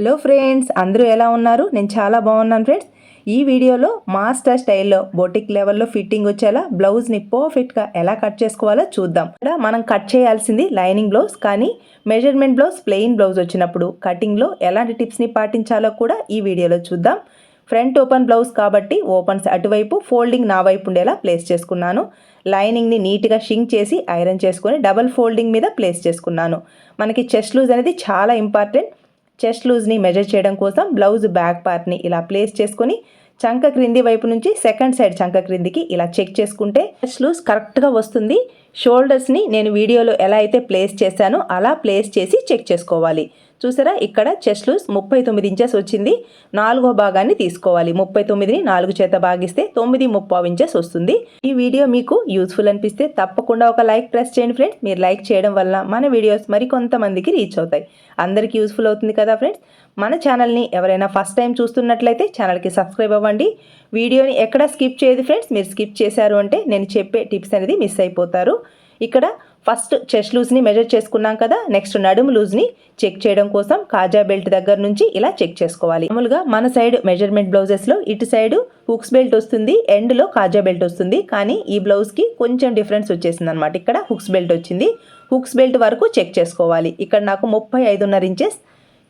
Hello friends అందరూ ఎలా ఉన్నారు? నేను చాలా బాగున్నాను ఫ్రెండ్స్ ఈ వీడియోలో మాస్టర్ స్టైల్లో బొటిక్ లెవెల్లో ఫిట్టింగ్ వచ్చేలా బ్లౌజ్ని పర్ఫెక్ట్గా ఎలా కట్ చేసుకోవాలో చూద్దాం. ఇక్కడ మనం కట్ చేయాల్సింది లైనింగ్ బ్లౌజ్ కానీ మెజర్మెంట్ బ్లౌజ్ ప్లెయిన్ బ్లౌజ్ వచ్చినప్పుడు కటింగ్లో ఎలాంటి టిప్స్ని పాటించాలో కూడా ఈ వీడియోలో చూద్దాం. ఫ్రంట్ ఓపెన్ బ్లౌజ్ కాబట్టి ఓపెన్స్ అటువైపు ఫోల్డింగ్ నా వైపు ఉండేలా ప్లేస్ చేసుకున్నాను. లైనింగ్ని నీట్గా షింక్ చేసి ఐరన్ చేసుకొని డబల్ ఫోల్డింగ్ మీద ప్లేస్ చేసుకున్నాను. మనకి చెస్ట్ లూజ్ అనేది చాలా ఇంపార్టెంట్ చెస్ట్ లూజ్ని మెజర్ చేయడం కోసం బ్లౌజ్ బ్యాక్ పార్ట్ని ఇలా ప్లేస్ చేసుకొని చంక క్రింది వైపు నుంచి సెకండ్ సైడ్ చంక క్రిందికి ఇలా చెక్ చేసుకుంటే చెస్ట్ లూజ్ కరెక్ట్గా వస్తుంది. షోల్డర్స్ని నేను వీడియోలో ఎలా అయితే ప్లేస్ చేశానో అలా ప్లేస్ చేసి చెక్ చేసుకోవాలి. చూసారా? ఇక్కడ చెస్ట్ లూజ్ ముప్పై తొమ్మిది ఇంచెస్ వచ్చింది. నాలుగో భాగాన్ని తీసుకోవాలి. ముప్పై తొమ్మిదిని నాలుగు చేత భాగిస్తే తొమ్మిది ముప్పావు ఇంచెస్ వస్తుంది. ఈ వీడియో మీకు యూస్ఫుల్ అనిపిస్తే తప్పకుండా ఒక లైక్ ప్రెస్ చేయండి ఫ్రెండ్స్. మీరు లైక్ చేయడం వల్ల మన వీడియోస్ మరికొంతమందికి రీచ్ అవుతాయి. అందరికీ యూస్ఫుల్ అవుతుంది కదా ఫ్రెండ్స్? మన ఛానల్ని ఎవరైనా ఫస్ట్ టైం చూస్తున్నట్లయితే ఛానల్కి సబ్స్క్రైబ్ అవ్వండి. వీడియోని ఎక్కడ స్కిప్ చేయదు ఫ్రెండ్స్. మీరు స్కిప్ చేశారు అంటే నేను చెప్పే టిప్స్ అనేది మిస్ అయిపోతారు. ఇక్కడ ఫస్ట్ చెస్ట్ లూజ్ని మెజర్ చేసుకున్నాం కదా నెక్స్ట్ నడుము లూజ్ని చెక్ చేయడం కోసం కాజా బెల్ట్ దగ్గర నుంచి ఇలా చెక్ చేసుకోవాలి. మామూలుగా మన సైడ్ మెజర్మెంట్ బ్లౌజెస్లో ఇటు సైడ్ హుక్స్ బెల్ట్ వస్తుంది ఎండ్లో కాజా బెల్ట్ వస్తుంది. కానీ ఈ బ్లౌజ్కి కొంచెం డిఫరెన్స్ వచ్చేసింది అనమాట ఇక్కడ హుక్స్ బెల్ట్ వచ్చింది. హుక్స్ బెల్ట్ వరకు చెక్ చేసుకోవాలి. ఇక్కడ నాకు ముప్పై ఐదున్నర ఇంచెస్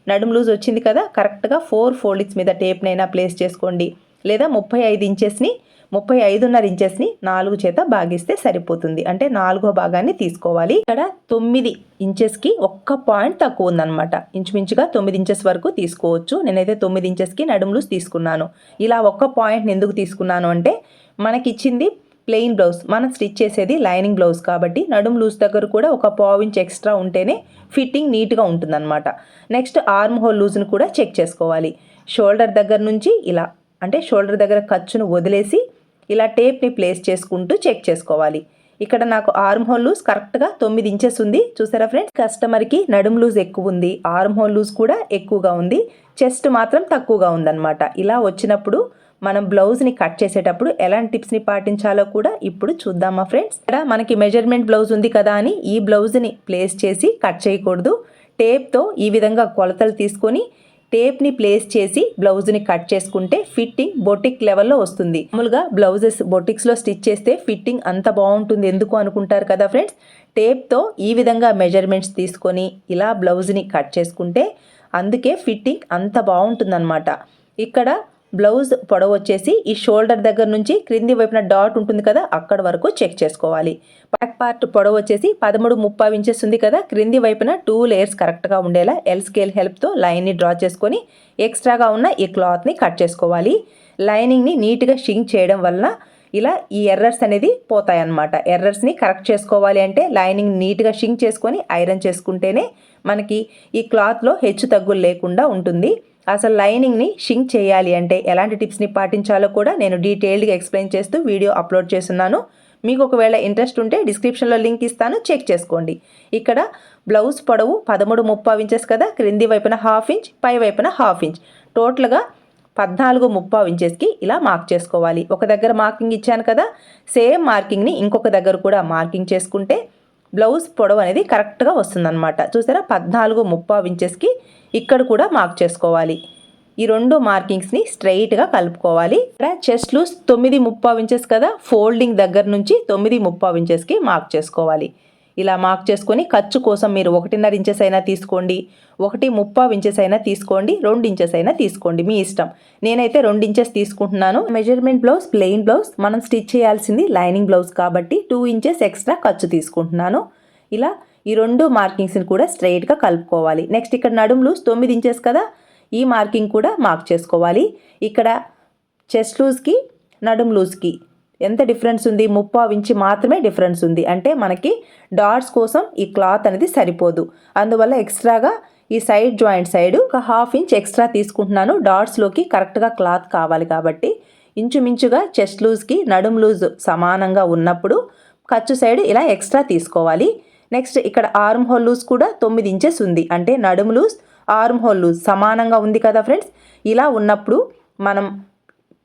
నడుము లూజ్ వచ్చింది కదా కరెక్ట్గా ఫోర్ ఫోల్డింగ్స్ మీద టేప్నైనా ప్లేస్ చేసుకోండి. లేదా ముప్పై ఐదు ఇంచెస్ని ముప్పై ఐదున్నర ఇంచెస్ని నాలుగు చేత భాగిస్తే సరిపోతుంది. అంటే నాలుగో భాగాన్ని తీసుకోవాలి. ఇక్కడ తొమ్మిది ఇంచెస్కి ఒక్క పాయింట్ తక్కువ ఉందన్నమాట. ఇంచుమించుగా తొమ్మిది ఇంచెస్ వరకు తీసుకోవచ్చు. నేనైతే తొమ్మిది ఇంచెస్కి నడుములు తీసుకున్నాను. ఇలా ఒక్క పాయింట్ని ఎందుకు తీసుకున్నాను అంటే మనకి ఇచ్చింది ప్లెయిన్ బ్లౌజ్. మనం స్టిచ్ చేసేది లైనింగ్ బ్లౌజ్ కాబట్టి నడుము లూజ్ దగ్గర కూడా ఒక పావు ఇంచ్ ఎక్స్ట్రా ఉంటేనే ఫిట్టింగ్ నీట్గా ఉంటుందన్నమాట. నెక్స్ట్ ఆర్మ్ హోల్ లూజ్ను కూడా చెక్ చేసుకోవాలి. షోల్డర్ దగ్గర నుంచి ఇలా అంటే షోల్డర్ దగ్గర ఖర్చును వదిలేసి ఇలా టేప్ని ప్లేస్ చేసుకుంటూ చెక్ చేసుకోవాలి. ఇక్కడ నాకు ఆర్మ్ హోల్ లూజ్ కరెక్ట్గా తొమ్మిది ఇంచెస్ ఉంది. చూసారా ఫ్రెండ్స్? కస్టమర్కి నడుము లూజ్ ఎక్కువ ఉంది. ఆర్మ్ హోల్ లూజ్ కూడా ఎక్కువగా ఉంది. చెస్ట్ మాత్రం తక్కువగా ఉందన్నమాట. ఇలా వచ్చినప్పుడు మనం బ్లౌజ్ని కట్ చేసేటప్పుడు ఎలాంటి టిప్స్ని పాటించాలో కూడా ఇప్పుడు చూద్దామా ఫ్రెండ్స్? ఇక్కడ మనకి మెజర్మెంట్ బ్లౌజ్ ఉంది కదా అని ఈ బ్లౌజ్ని ప్లేస్ చేసి కట్ చేయకూడదు. టేప్తో ఈ విధంగా కొలతలు తీసుకొని టేప్ని ప్లేస్ చేసి బ్లౌజ్ని కట్ చేసుకుంటే ఫిట్టింగ్ బొటిక్ లెవెల్లో వస్తుంది. మామూలుగా బ్లౌజెస్ బొటిక్స్లో స్టిచ్ చేస్తే ఫిట్టింగ్ అంత బాగుంటుంది. ఎందుకు అనుకుంటారు కదా ఫ్రెండ్స్? టేప్తో ఈ విధంగా మెజర్మెంట్స్ తీసుకొని ఇలా బ్లౌజ్ని కట్ చేసుకుంటే అందుకే ఫిట్టింగ్ అంత బాగుంటుందన్నమాట. ఇక్కడ బ్లౌజ్ పొడవు వచ్చేసి ఈ షోల్డర్ దగ్గర నుంచి క్రింది వైపున డాట్ ఉంటుంది కదా అక్కడ వరకు చెక్ చేసుకోవాలి. బ్యాక్ పార్ట్ పొడవు వచ్చేసి పదమూడు ముప్పై ఇంచెస్ ఉంది కదా క్రింది వైపున టూ లేయర్స్ కరెక్ట్గా ఉండేలా ఎల్ స్కేల్ హెల్ప్తో లైన్ని డ్రా చేసుకొని ఎక్స్ట్రాగా ఉన్న ఈ క్లాత్ని కట్ చేసుకోవాలి. లైనింగ్ని నీట్గా షింక్ చేయడం వల్ల ఇలా ఈ ఎర్రర్స్ అనేది పోతాయన్నమాట. ఎర్రర్స్ని కరెక్ట్ చేసుకోవాలి అంటే లైనింగ్ నీట్గా షింక్ చేసుకొని ఐరన్ చేసుకుంటేనే మనకి ఈ క్లాత్లో హెచ్చు తగ్గులు లేకుండా ఉంటుంది. అసలు లైనింగ్ని షింక్ చేయాలి అంటే ఎలాంటి టిప్స్ని పాటించాలో కూడా నేను డీటెయిల్డ్గా ఎక్స్ప్లెయిన్ చేస్తూ వీడియో అప్లోడ్ చేస్తున్నాను. మీకు ఒకవేళ ఇంట్రెస్ట్ ఉంటే డిస్క్రిప్షన్లో లింక్ ఇస్తాను. చెక్ చేసుకోండి. ఇక్కడ బ్లౌజ్ పొడవు పదమూడు ముప్పై ఇంచెస్ కదా? క్రింది వైపున హాఫ్ ఇంచ్ పై వైపున హాఫ్ ఇంచ్. టోటల్గా పద్నాలుగు ముప్పై ఇంచెస్కి ఇలా మార్క్ చేసుకోవాలి. ఒక దగ్గర మార్కింగ్ ఇచ్చాను కదా? సేమ్ మార్కింగ్ని ఇంకొక దగ్గర కూడా మార్కింగ్ చేసుకుంటే బ్లౌజ్ పొడవు అనేది కరెక్ట్గా వస్తుందన్నమాట. చూసారా? పద్నాలుగు ముప్పై ఇంచెస్కి ఇక్కడ కూడా మార్క్ చేసుకోవాలి. ఈ రెండు మార్కింగ్స్ని స్ట్రైట్గా కలుపుకోవాలి. ఇక్కడ చెస్ట్ లూస్ తొమ్మిది ముప్పై ఇంచెస్ కదా? ఫోల్డింగ్ దగ్గర నుంచి తొమ్మిది ముప్పై ఇంచెస్కి మార్క్ చేసుకోవాలి. ఇలా మార్క్ చేసుకొని ఖర్చు కోసం మీరు ఒకటిన్నర ఇంచెస్ అయినా తీసుకోండి. ఒకటి ముప్పై ఇంచెస్ అయినా తీసుకోండి రెండు ఇంచెస్ అయినా తీసుకోండి మీ ఇష్టం. నేనైతే రెండు ఇంచెస్ తీసుకుంటున్నాను. మెజర్మెంట్ బ్లౌజ్ ప్లెయిన్ బ్లౌజ్ మనం స్టిచ్ చేయాల్సింది లైనింగ్ బ్లౌజ్ కాబట్టి టూ ఇంచెస్ ఎక్స్ట్రా ఖర్చు తీసుకుంటున్నాను. ఇలా ఈ రెండు మార్కింగ్స్ని కూడా స్ట్రైట్గా కలుపుకోవాలి. నెక్స్ట్ ఇక్కడ నడుము లూజ్ తొమ్మిది ఇంచెస్ కదా ఈ మార్కింగ్ కూడా మార్క్ చేసుకోవాలి. ఇక్కడ చెస్ట్ లూజ్కి నడుము లూజ్కి ఎంత డిఫరెన్స్ ఉంది? ముప్పావు ఇంచి మాత్రమే డిఫరెన్స్ ఉంది. అంటే మనకి డాట్స్ కోసం ఈ క్లాత్ అనేది సరిపోదు. అందువల్ల ఎక్స్ట్రాగా ఈ సైడ్ జాయింట్ సైడ్ ఒక హాఫ్ ఇంచ్ ఎక్స్ట్రా తీసుకుంటున్నాను. డాట్స్లోకి కరెక్ట్గా క్లాత్ కావాలి కాబట్టి. ఇంచుమించుగా చెస్ట్ లూజ్కి నడుము లూజ్ సమానంగా ఉన్నప్పుడు ఖర్చు సైడ్ ఇలా ఎక్స్ట్రా తీసుకోవాలి. నెక్స్ట్ ఇక్కడ ఆర్మ్ హోల్ లూజ్ కూడా తొమ్మిది ఇంచెస్ ఉంది. అంటే నడుము లూజ్ ఆర్మ్ హోల్ లూజ్ సమానంగా ఉంది కదా ఫ్రెండ్స్? ఇలా ఉన్నప్పుడు మనం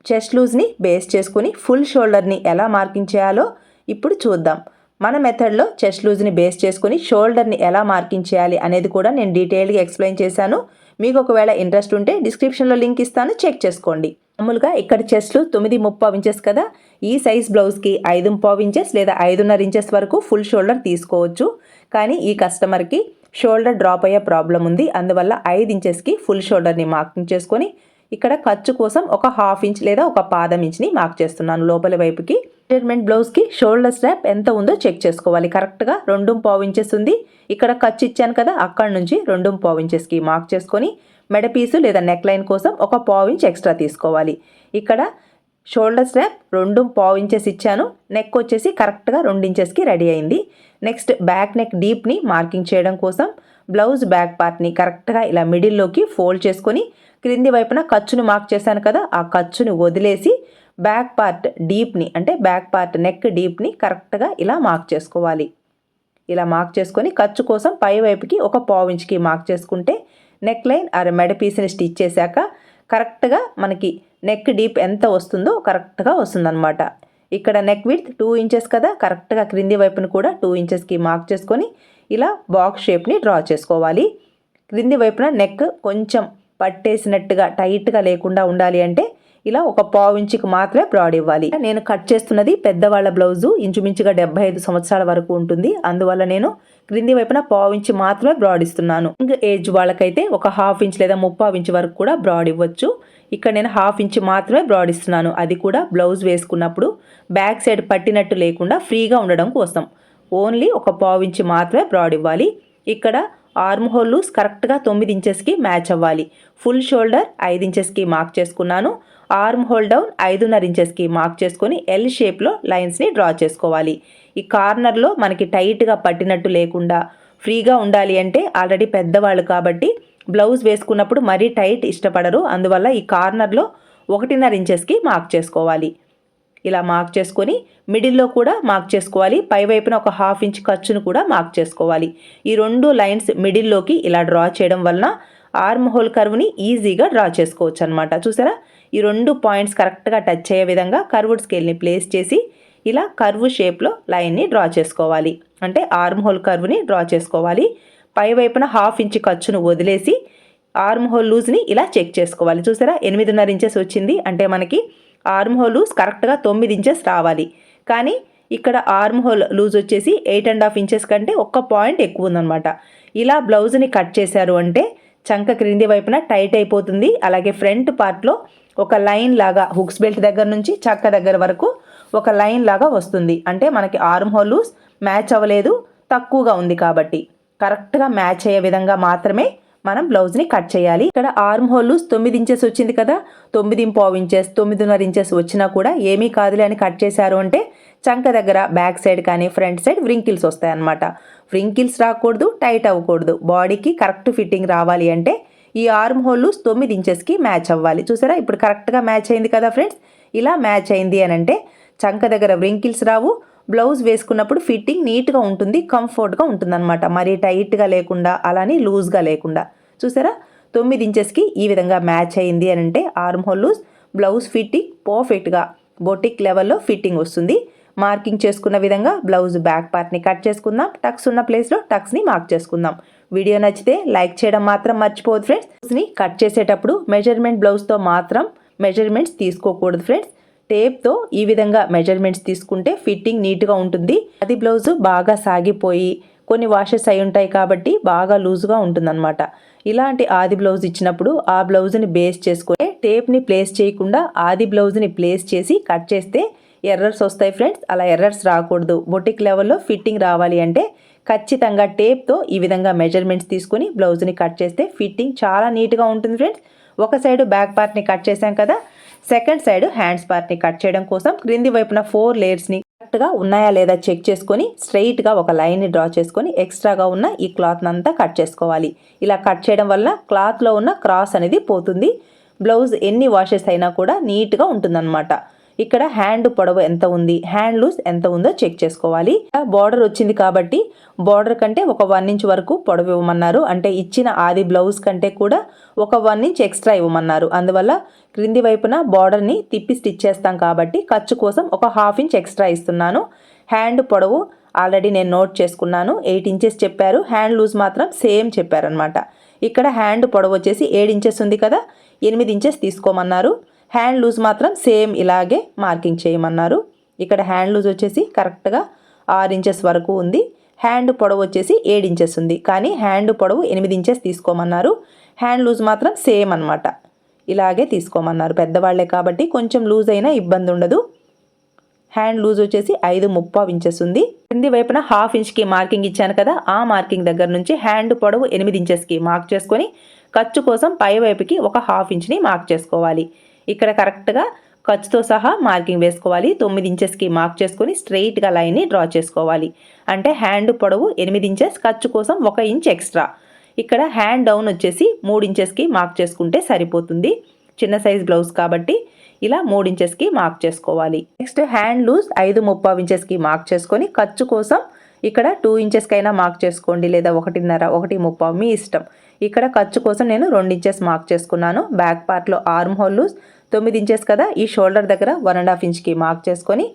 చెస్ట్ లూజ్ని బేస్ చేసుకొని ఫుల్ షోల్డర్ని ఎలా మార్కింగ్ చేయాలో ఇప్పుడు చూద్దాం. మన మెథడ్లో చెస్ట్ లూజ్ని బేస్ చేసుకొని షోల్డర్ని ఎలా మార్కింగ్ చేయాలి అనేది కూడా నేను డీటెయిల్గా ఎక్స్ప్లెయిన్ చేశాను. మీకు ఒకవేళ ఇంట్రెస్ట్ ఉంటే డిస్క్రిప్షన్లో లింక్ ఇస్తాను చెక్ చేసుకోండి. మామూలుగా ఇక్కడ చెస్ట్లు తొమ్మిది ముప్పావు ఇంచెస్ కదా ఈ సైజ్ బ్లౌజ్కి ఐదు ముప్పావు ఇంచెస్ లేదా ఐదున్నర ఇంచెస్ వరకు ఫుల్ షోల్డర్ తీసుకోవచ్చు. కానీ ఈ కస్టమర్కి షోల్డర్ డ్రాప్ అయ్యే ప్రాబ్లం ఉంది అందువల్ల ఐదు ఇంచెస్కి ఫుల్ షోల్డర్ని మార్కింగ్ చేసుకొని ఇక్కడ ఖర్చు కోసం ఒక హాఫ్ ఇంచ్ లేదా ఒక పాదం ఇంచ్ని మార్క్ చేస్తున్నాను లోపలి వైపుకి. మెజర్మెంట్ బ్లౌజ్కి షోల్డర్ స్ట్రాప్ ఎంత ఉందో చెక్ చేసుకోవాలి. కరెక్ట్గా రెండు పావు ఇంచెస్ ఉంది. ఇక్కడ ఖర్చు ఇచ్చాను కదా అక్కడ నుంచి రెండు పావు ఇంచెస్కి మార్క్ చేసుకొని మెడ పీసు లేదా నెక్ లైన్ కోసం ఒక పావు ఇంచ్ ఎక్స్ట్రా తీసుకోవాలి. ఇక్కడ షోల్డర్ స్ట్రాప్ రెండు పావు ఇంచెస్ ఇచ్చాను. నెక్ వచ్చేసి కరెక్ట్గా రెండు ఇంచెస్కి రెడీ అయింది. నెక్స్ట్ బ్యాక్ నెక్ డీప్ని మార్కింగ్ చేయడం కోసం బ్లౌజ్ బ్యాక్ పార్ట్ని కరెక్ట్గా ఇలా మిడిల్లోకి ఫోల్డ్ చేసుకొని క్రింది వైపున ఖర్చును మార్క్ చేశాను కదా ఆ ఖర్చుని వదిలేసి బ్యాక్ పార్ట్ డీప్ని అంటే బ్యాక్ పార్ట్ నెక్ డీప్ని కరెక్ట్గా ఇలా మార్క్ చేసుకోవాలి. ఇలా మార్క్ చేసుకొని ఖర్చు కోసం పై వైపుకి ఒక పావించ్కి మార్క్ చేసుకుంటే నెక్ లైన్ ఆర్ మెడ పీస్ని స్టిచ్ చేశాక కరెక్ట్గా మనకి నెక్ డీప్ ఎంత వస్తుందో కరెక్ట్గా వస్తుందన్నమాట. ఇక్కడ నెక్ విత్ టూ ఇంచెస్ కదా కరెక్ట్గా క్రింది వైపును కూడా టూ ఇంచెస్కి మార్క్ చేసుకొని ఇలా బాక్స్ షేప్ని డ్రా చేసుకోవాలి. క్రింది వైపున నెక్ కొంచెం పట్టేసినట్టుగా టైట్గా లేకుండా ఉండాలి అంటే ఇలా ఒక పావు ఇంచుకి మాత్రమే బ్రాడ్ ఇవ్వాలి. నేను కట్ చేస్తున్నది పెద్దవాళ్ళ బ్లౌజు ఇంచుమించుగా డెబ్బై ఐదు సంవత్సరాల వరకు ఉంటుంది. అందువల్ల నేను క్రింది వైపున పావు ఇంచు మాత్రమే బ్రాడ్ ఇస్తున్నాను. ఇంకా ఏజ్ వాళ్ళకైతే ఒక హాఫ్ ఇంచ్ లేదా ముప్పావు ఇంచ్ వరకు కూడా బ్రాడ్ ఇవ్వచ్చు. ఇక్కడ నేను హాఫ్ ఇంచ్ మాత్రమే బ్రాడ్ ఇస్తున్నాను. అది కూడా బ్లౌజ్ వేసుకున్నప్పుడు బ్యాక్ సైడ్ పట్టినట్టు లేకుండా ఫ్రీగా ఉండడం కోసం. ఓన్లీ ఒక పావు ఇంచ్ మాత్రమే బ్రాడ్ ఇవ్వాలి. ఇక్కడ ఆర్మ్ హోల్ లూస్ కరెక్ట్గా తొమ్మిది ఇంచెస్కి మ్యాచ్ అవ్వాలి. ఫుల్ షోల్డర్ ఐదు ఇంచెస్కి మార్క్ చేసుకున్నాను. ఆర్మ్ హోల్ డౌన్ ఐదున్నర ఇంచెస్కి మార్క్ చేసుకొని ఎల్ షేప్లో లైన్స్ని డ్రా చేసుకోవాలి. ఈ కార్నర్లో మనకి టైట్గా పట్టినట్టు లేకుండా ఫ్రీగా ఉండాలి అంటే ఆల్రెడీ పెద్దవాళ్ళు కాబట్టి బ్లౌజ్ వేసుకున్నప్పుడు మరీ టైట్ ఇష్టపడరు. అందువల్ల ఈ కార్నర్లో ఒకటిన్నర ఇంచెస్కి మార్క్ చేసుకోవాలి. ఇలా మార్క్ చేసుకొని మిడిల్లో కూడా మార్క్ చేసుకోవాలి. పై వైపున ఒక హాఫ్ ఇంచ్ ఖర్చును కూడా మార్క్ చేసుకోవాలి. ఈ రెండు లైన్స్ మిడిల్లోకి ఇలా డ్రా చేయడం వలన ఆర్మ్ హోల్ కర్వ్ని ఈజీగా డ్రా చేసుకోవచ్చు అనమాట చూసారా? ఈ రెండు పాయింట్స్ కరెక్ట్గా టచ్ అయ్యే విధంగా కర్వ్డ్ స్కేల్ని ప్లేస్ చేసి ఇలా కర్వ్ షేప్లో లైన్ని డ్రా చేసుకోవాలి. అంటే ఆర్మ్ హోల్ కర్వ్ని డ్రా చేసుకోవాలి. పై వైపున హాఫ్ ఇంచ్ ఖర్చును వదిలేసి ఆర్మ్ హోల్ లూజ్ని ఇలా చెక్ చేసుకోవాలి. చూసారా? ఎనిమిదిన్నర ఇంచెస్ వచ్చింది. అంటే మనకి ఆర్మ్ హోల్ లూజ్ కరెక్ట్గా తొమ్మిది ఇంచెస్ రావాలి. కానీ ఇక్కడ ఆర్మ్ హోల్ లూజ్ వచ్చేసి ఎయిట్ అండ్ హాఫ్ ఇంచెస్ కంటే ఒక్క పాయింట్ ఎక్కువ ఉందన్నమాట. ఇలా బ్లౌజ్ని కట్ చేశారు అంటే చంక క్రింది వైపున టైట్ అయిపోతుంది. అలాగే ఫ్రంట్ పార్ట్లో ఒక లైన్ లాగా హుక్స్ బెల్ట్ దగ్గర నుంచి చక్క దగ్గర వరకు ఒక లైన్ లాగా వస్తుంది. అంటే మనకి ఆర్మ్ హోల్ లూజ్ మ్యాచ్ అవ్వలేదు తక్కువగా ఉంది కాబట్టి. కరెక్ట్గా మ్యాచ్ అయ్యే విధంగా మాత్రమే మనం బ్లౌజ్ని కట్ చేయాలి. ఇక్కడ ఆర్మ్ హోల్ తొమ్మిది ఇంచెస్ వచ్చింది కదా. తొమ్మిది పావు ఇంచెస్ తొమ్మిదిన్నర ఇంచెస్ వచ్చినా కూడా ఏమీ కాదులే అని కట్ చేశారు అంటే చంక దగ్గర బ్యాక్ సైడ్ కానీ ఫ్రంట్ సైడ్ వ్రింకిల్స్ వస్తాయి అన్నమాట. వ్రింకిల్స్ రాకూడదు టైట్ అవ్వకూడదు. బాడీకి కరెక్ట్ ఫిట్టింగ్ రావాలి అంటే ఈ ఆర్మ్ హోల్ తొమ్మిది ఇంచెస్కి మ్యాచ్ అవ్వాలి. చూసారా? ఇప్పుడు కరెక్ట్గా మ్యాచ్ అయింది కదా ఫ్రెండ్స్ ఇలా మ్యాచ్ అయింది అని అంటే చంక దగ్గర వ్రింకిల్స్ రావు బ్లౌజ్ వేసుకున్నప్పుడు ఫిట్టింగ్ నీట్గా ఉంటుంది కంఫర్ట్గా ఉంటుంది అనమాట మరీ టైట్గా లేకుండా అలానే లూజ్గా లేకుండా. చూసారా? తొమ్మిది ఇంచెస్కి ఈ విధంగా మ్యాచ్ అయింది అని అంటే arm hole loose blouse fitting పర్ఫెక్ట్గా. బొటిక్ లెవెల్లో ఫిట్టింగ్ వస్తుంది. మార్కింగ్ చేసుకున్న విధంగా బ్లౌజ్ బ్యాక్ పార్ట్ని కట్ చేసుకుందాం. టక్స్ ఉన్న ప్లేస్లో టక్స్ని మార్క్ చేసుకుందాం. వీడియో నచ్చితే లైక్ చేయడం మాత్రం మర్చిపోదు ఫ్రెండ్స్ని కట్ చేసేటప్పుడు మెజర్మెంట్ బ్లౌజ్తో మాత్రం మెజర్మెంట్స్ తీసుకోకూడదు ఫ్రెండ్స్. టేప్తో ఈ విధంగా మెజర్మెంట్స్ తీసుకుంటే ఫిట్టింగ్ నీట్గా ఉంటుంది. అది బ్లౌజ్ బాగా సాగిపోయి కొన్ని వాషెస్ అయి ఉంటాయి కాబట్టి బాగా లూజ్గా ఉంటుందన్నమాట. ఇలాంటి ఆది బ్లౌజ్ ఇచ్చినప్పుడు ఆ బ్లౌజ్ని బేస్ చేసుకుని టేప్ని ప్లేస్ చేయకుండా ఆది బ్లౌజ్ని ప్లేస్ చేసి కట్ చేస్తే ఎర్రర్స్ వస్తాయి ఫ్రెండ్స్. అలా ఎర్రర్స్ రాకూడదు. బొటిక్ లెవెల్లో ఫిట్టింగ్ రావాలి అంటే ఖచ్చితంగా టేప్తో ఈ విధంగా మెజర్మెంట్స్ తీసుకుని బ్లౌజ్ని కట్ చేస్తే ఫిట్టింగ్ చాలా నీట్గా ఉంటుంది ఫ్రెండ్స్. ఒక సైడ్ బ్యాక్ పార్ట్ని కట్ చేసాం కదా సెకండ్ సైడ్ హ్యాండ్స్ పార్ట్ని కట్ చేయడం కోసం క్రింది వైపున ఫోర్ లేయర్స్ని కరెక్ట్గా ఉన్నాయా లేదా చెక్ చేసుకొని స్ట్రైట్గా ఒక లైన్ని డ్రా చేసుకొని ఎక్స్ట్రాగా ఉన్న ఈ క్లాత్ని అంతా కట్ చేసుకోవాలి. ఇలా కట్ చేయడం వల్ల క్లాత్లో ఉన్న క్రాస్ అనేది పోతుంది. బ్లౌజ్ ఎన్ని వాషెస్ అయినా కూడా నీట్గా ఉంటుందన్నమాట. ఇక్కడ హ్యాండ్ పొడవు ఎంత ఉంది? హ్యాండ్ లూజ్ ఎంత ఉందో చెక్ చేసుకోవాలి. బార్డర్ వచ్చింది కాబట్టి బార్డర్ కంటే ఒక వన్ ఇంచ్ వరకు పొడవు ఇవ్వమన్నారు. అంటే ఇచ్చిన ఆది బ్లౌజ్ కంటే కూడా ఒక వన్ ఇంచ్ ఎక్స్ట్రా ఇవ్వమన్నారు. అందువల్ల క్రింది వైపున బార్డర్ని తిప్పి స్టిచ్ చేస్తాం కాబట్టి ఖర్చు కోసం ఒక హాఫ్ ఇంచ్ ఎక్స్ట్రా ఇస్తున్నాను. హ్యాండ్ పొడవు ఆల్రెడీ నేను నోట్ చేసుకున్నాను. ఎయిట్ ఇంచెస్ చెప్పారు. హ్యాండ్ లూజ్ మాత్రం సేమ్ చెప్పారనమాట ఇక్కడ హ్యాండ్ పొడవు వచ్చేసి ఏడు ఇంచెస్ ఉంది కదా? ఎనిమిది ఇంచెస్ తీసుకోమన్నారు. హ్యాండ్ లూజ్ మాత్రం సేమ్ ఇలాగే మార్కింగ్ చేయమన్నారు. ఇక్కడ హ్యాండ్ లూజ్ వచ్చేసి కరెక్ట్గా ఆరు ఇంచెస్ వరకు ఉంది. హ్యాండ్ పొడవు వచ్చేసి ఏడు ఇంచెస్ ఉంది. కానీ హ్యాండ్ పొడవు ఎనిమిది ఇంచెస్ తీసుకోమన్నారు. హ్యాండ్ లూజ్ మాత్రం సేమ్ అనమాట ఇలాగే తీసుకోమన్నారు. పెద్దవాళ్ళే కాబట్టి కొంచెం లూజ్ అయినా ఇబ్బంది ఉండదు. హ్యాండ్ లూజ్ వచ్చేసి ఐదు ముప్పావు ఇంచెస్ ఉంది. కింది వైపున హాఫ్ ఇంచ్కి మార్కింగ్ ఇచ్చాను కదా ఆ మార్కింగ్ దగ్గర నుంచి హ్యాండ్ పొడవు ఎనిమిది ఇంచెస్కి మార్క్ చేసుకొని ఖర్చు కోసం పై వైపుకి ఒక హాఫ్ ఇంచ్ని మార్క్ చేసుకోవాలి. ఇక్కడ కరెక్ట్గా ఖర్చుతో సహా మార్కింగ్ వేసుకోవాలి. తొమ్మిది ఇంచెస్కి మార్క్ చేసుకొని స్ట్రెయిట్గా లైన్ని డ్రా చేసుకోవాలి. అంటే హ్యాండ్ పొడవు ఎనిమిది ఇంచెస్ ఖర్చు కోసం ఒక ఇంచ్ ఎక్స్ట్రా. ఇక్కడ హ్యాండ్ డౌన్ వచ్చేసి మూడు ఇంచెస్కి మార్క్ చేసుకుంటే సరిపోతుంది. చిన్న సైజ్ బ్లౌజ్ కాబట్టి ఇలా మూడు ఇంచెస్కి మార్క్ చేసుకోవాలి. నెక్స్ట్ హ్యాండ్ లూజ్ ఐదు ముప్పావు ఇంచెస్కి మార్క్ చేసుకొని ఖర్చు కోసం ఇక్కడ టూ ఇంచెస్కైనా మార్క్ చేసుకోండి లేదా ఒకటిన్నర ఒకటి ముప్పావు మీ ఇష్టం. ఇక్కడ ఖర్చు కోసం నేను రెండు ఇంచెస్ మార్క్ చేసుకున్నాను. బ్యాక్ పార్ట్లో ఆర్మ్ హోల్ లూజ్ తొమ్మిది ఇంచెస్ కదా ఈ షోల్డర్ దగ్గర వన్ అండ్ హాఫ్ ఇంచ్కి మార్క్ చేసుకొని